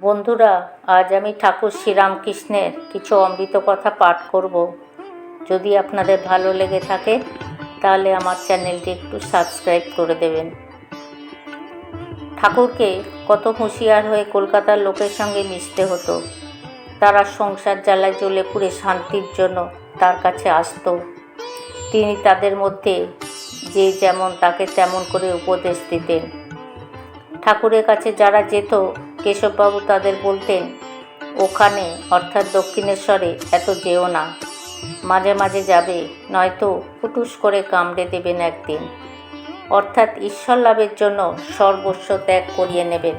বন্ধুরা, আজ আমি ঠাকুর শ্রীরামকৃষ্ণের কিছু অমৃত কথা পাঠ করব। যদি আপনাদের ভালো লেগে থাকে, তাহলে আমার চ্যানেলটি একটু সাবস্ক্রাইব করে দেবেন। ঠাকুরকে কত হুঁশিয়ার হয়ে কলকাতার লোকের সঙ্গে মিশতে হতো। তারা সংসার জ্বালায় জ্বলে পুড়ে শান্তির জন্য তার কাছে আসতো। তিনি তাদের মধ্যে যে যেমন তাকে তেমন করে উপদেশ দিতেন। ঠাকুরের কাছে যারা যেত কেশববাবু তাদের বলতেন, ওখানে, অর্থাৎ দক্ষিণেশ্বরে, এত যেও না। মাঝে মাঝে যাবে, নয়তো ফুটুস করে কামড়ে দেবেন একদিন। অর্থাৎ ঈশ্বর লাভের জন্য সর্বস্ব ত্যাগ করিয়ে নেবেন।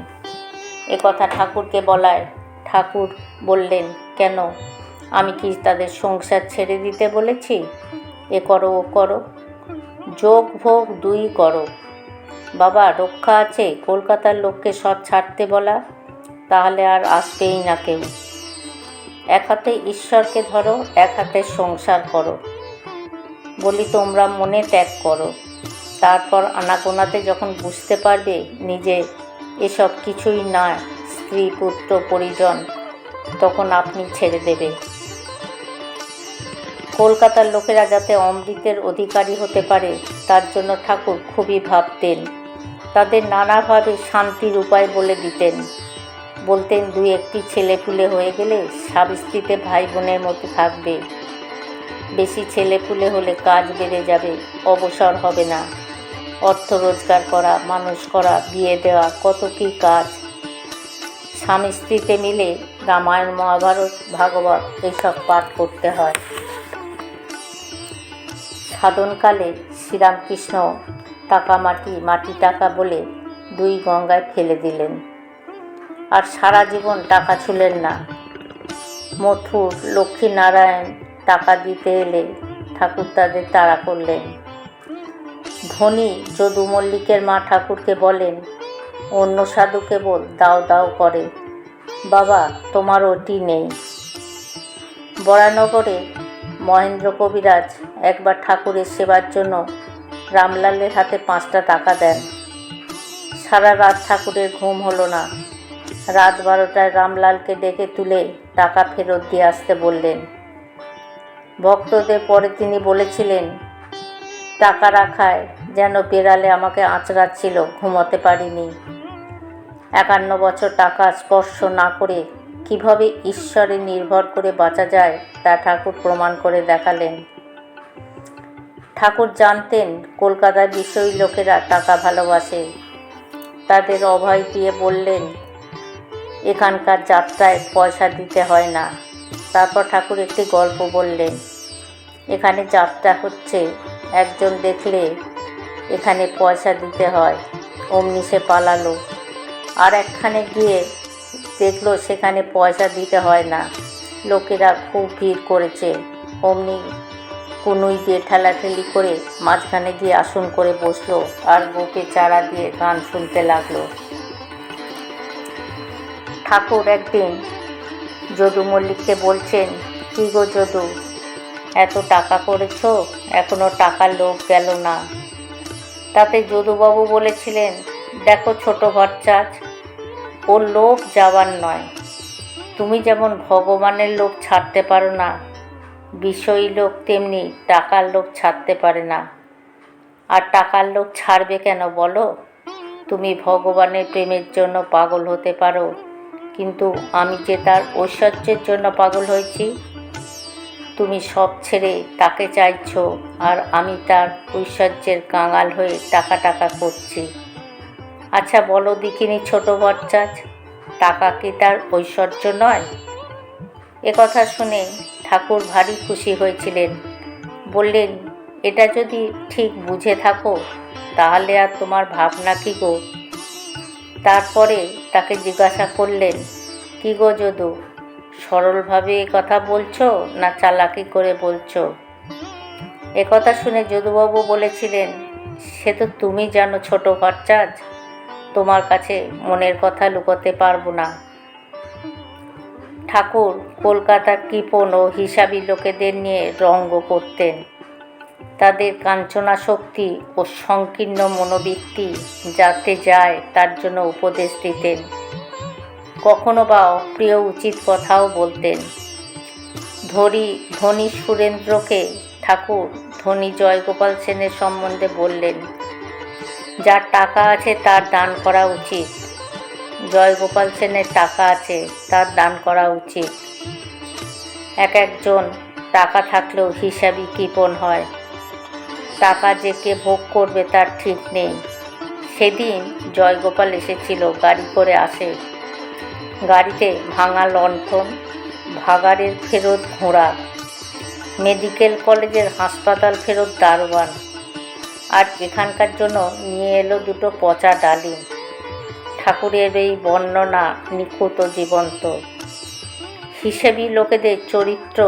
এ কথা ঠাকুরকে বলায় ঠাকুর বললেন, কেন? আমি কি তাদের সংসার ছেড়ে দিতে বলেছি? এ করো, ও করো। যোগ ভোগ দুই করো। বাবা, রক্ষা আছে, কলকাতার লোককে সব ছাড়তে বলা। তাহলে আর আসবেই না কেউ। এক হাতে ঈশ্বরকে ধরো, এক হাতে সংসার করো। বলি, তোমরা মনে ত্যাগ করো। তারপর আনাগোনাতে যখন বুঝতে পারবে নিজে এসব কিছুই না, স্ত্রী, পুত্র, পরিজন, তখন আপনি ছেড়ে দেবে। কলকাতার লোকেরা যাতে অমৃতের অধিকারী হতে পারে, তার জন্য ঠাকুর খুবই ভাবতেন। তাদের নানাভাবে শান্তির উপায় বলে দিতেন। বলতেন, দুই একটি ছেলে পুলে হয়ে গেলে স্বামী স্ত্রীতে ভাই বোনের মতো থাকবে। বেশি ছেলে পুলে হলে কাজ বেড়ে যাবে, অবসর হবে না। অর্থ রোজগার করা, মানুষ করা, বিয়ে দেওয়া, কত কী কাজ? স্বামী স্ত্রীতে মিলে রামায়ণ, মহাভারত, ভাগবত এইসব পাঠ করতে হয়। সাধনকালে শ্রীরামকৃষ্ণ টাকা মাটি মাটি টাকা বলে দুই গঙ্গায় ফেলে দিলেন। আর সারা জীবন টাকা ছুলেন না। মথুর, লক্ষ্মীনারায়ণ টাকা দিতে এলে ঠাকুর তাদের তাড়া করলেন। ধনী যদু মল্লিকের মা ঠাকুরকে বলেন, অন্য সাধু কেবল দাও দাও করে। বাবা তোমার ওটি নেই। বরানগরে মহেন্দ্র কবিরাজ একবার ঠাকুরের সেবার জন্য রামলালের হাতে পাঁচটা টাকা দেন। সারা রাত ঠাকুরের ঘুম হলো না। রাত বারোটায় রামলালকে ডেকে তুলে টাকা ফেরত দিয়ে আসতে বললেন। ভক্তদের পরে তিনি বলেছিলেন, টাকা রাখায় যেন বেড়ালে আমাকে আঁচড়াচ্ছিল, ঘুমোতে পারিনি। একান্ন বছর টাকা স্পর্শ না করে কীভাবে ঈশ্বরে নির্ভর করে বাঁচা যায় তা ঠাকুর প্রমাণ করে দেখালেন। ঠাকুর জানতেন, কলকাতার বিষয়ী লোকেরা টাকা ভালোবাসে। তাদের অভয় দিয়ে বললেন এখানকার যাত্রায় পয়সা দিতে হয় না। তারপর ঠাকুর একটি গল্প বললেন, এখানে যাত্রা হচ্ছে, একজন দেখলে এখানে পয়সা দিতে হয়, অমনি সে পালালো। আর একখানে গিয়ে দেখল সেখানে পয়সা দিতে হয় না। লোকেরা খুব ভিড় করেছে। অমনি কুনুই দিয়ে ঠেলাঠেলি করে মাঝখানে গিয়ে আসন করে বসল আর বুকে চারা দিয়ে গান শুনতে লাগল। ঠাকুর একদিন। যদু মল্লিককে বলছেন, কী গো যদু, এত টাকা করেছ, এখনও টাকার লোক গেল না। তাতে যদুবাবু বলেছিলেন, দেখো ছোট ভট্টাচ, ওর লোভ যাবার নয়। তুমি যেমন ভগবানের লোক ছাড়তে পারো না, বিষয়ী লোক তেমনি টাকার লোক ছাড়তে পারে না। আর টাকার লোক ছাড়বে কেন বলো? তুমি ভগবানের প্রেমের জন্য পাগল হতে পারো। কিন্তু আমি যে তার ঐশ্বর্যের জন্য পাগল হয়েছি, তুমি সব ছেড়ে তাকে চাইছো আর আমি তার ঐশ্বর্যের কাঙাল হয়ে টাকা টাকা করছি। আচ্ছা বলো দেখিনি ছোট বচ্চাচ টাকা কি তার ঐশ্বর্য নয়? এ কথা শুনে ঠাকুর ভারী খুশি হয়েছিলেন। বললেন, এটা যদি ঠিক বুঝে থাকো, তাহলে আর তোমার ভাবনা কী গো? তারপরে তাকে জিজ্ঞাসা করলেন, কী গো যদু, সরলভাবে এ কথা বলছো না চালাকি করে বলছো? এ কথা শুনে যদুবাবু বলেছিলেন, সে তো তুমি জানো ছোট ভট্টাচ তোমার কাছে মনের কথা লুকোতে পারব না। ঠাকুর কলকাতার কৃপণ ও হিসাবি লোকেদের নিয়ে রঙ্গ করতেন। তাদের কাঞ্চনা শক্তি ও সংকীর্ণ মনোবৃত্তি যাতে যায়, তার জন্য উপদেশ দিতেন। কখনো বা অপ্রিয় উচিত কথাও বলতেন। ধরি, ধনী সুরেন্দ্রকে ঠাকুর ধনী জয়গোপাল সেনের সম্বন্ধে বললেন, যার টাকা আছে তার দান করা উচিত। জয়গোপাল সেনের টাকা আছে তার দান করা উচিত। এক একজন টাকা থাকলেও হিসাবই কৃপণ হয়। টাকা যে কে ভোগ করবে তার ঠিক নেই। সেদিন জয়গোপাল এসেছিল গাড়ি করে আসে। গাড়িতে ভাঙা লণ্ঠন, ভাগাড়ের ফেরত ঘোড়া, মেডিকেল কলেজের হাসপাতাল ফেরত দারোয়ান, আর এখানকার জন্য নিয়ে এলো দুটো পচা ডালিম। ঠাকুরের এই বর্ণনা নিখুঁত জীবন্ত। হিসেবি লোকেদের চরিত্র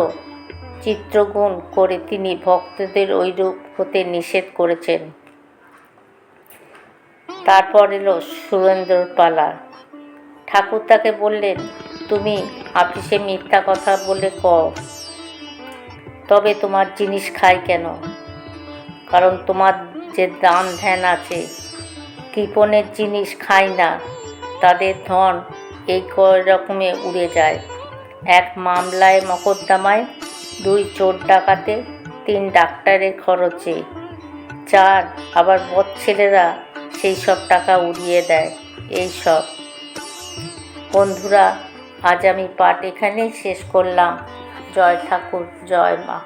চিত্রগুণ করে তিনি ভক্তদের ওইরূপ হতে নিষেধ করেছেন। তারপর এলো সুরেন্দ্রর পালা ঠাকুর তাকে বললেন, তুমি আপিসে মিথ্যা কথা বলে ক তবে তোমার জিনিস খাই কেন? কারণ তোমার যে দান ধ্যান আছে, কৃপণের জিনিস খাই না। তাদের ধন এই কয় রকমে উড়ে যায়। এক মামলায় মকদ্দমায় দুই চোর ডাকাতে, তিন ডাক্তারের খরচে। চার, আবার বদ ছেলেরা সেই সব টাকা উড়িয়ে দেয়, এই সব। বন্ধুরা, আজ আমি পাঠ এখানেই শেষ করলাম। জয় ঠাকুর, জয় মা।